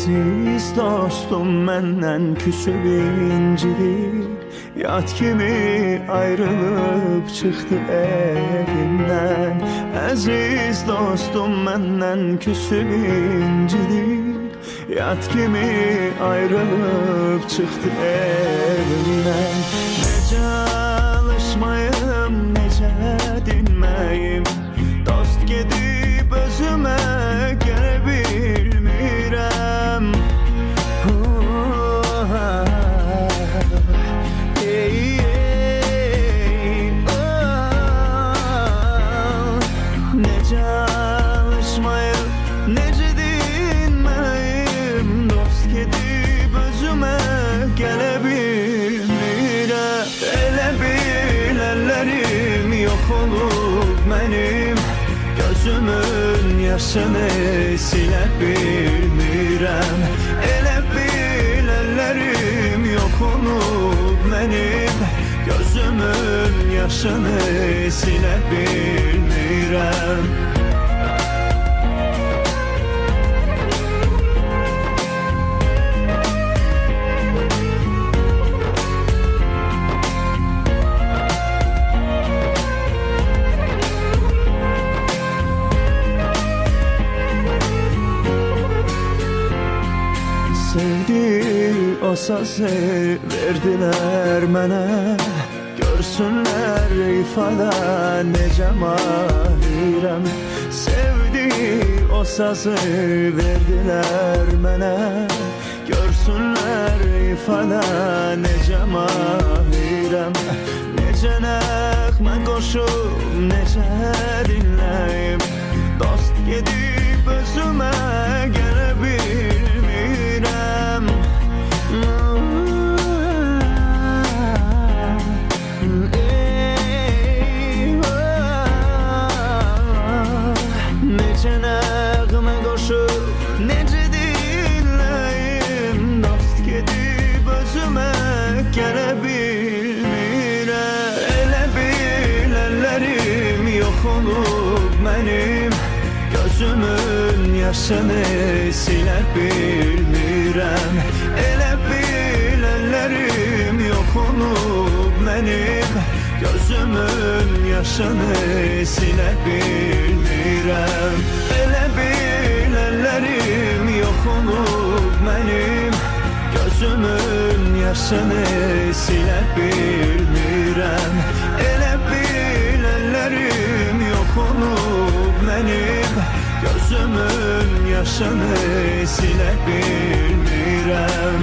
Əziz dostum məndən küsüb incidir Yad kimi ayrılıb çıxdı evindən Əziz dostum məndən küsüb incidir Yad kimi ayrılıb çıxdı evimdən Necə yaşını silə bilmirəm Elə bil əllərim yox mənim Gözümün yaşını silə bilmirəm Sevdi o sazı verdiler mənə Görsünlər ifada necə mahirəm Sevdi o sazı verdiler mənə Görsünlər ifada necə mahirəm Necə nəğmə qoşub necə dinləyim Dost gedib özümə olub mənim Gözümün yaşını silə bilmirəm Elə bil əllərim yox olub Gözümün yaşını silə bilmirəm Elə bil əllərim yox olub Gözümün yaşını silə bilmirəm Yaşını silə bilmirəm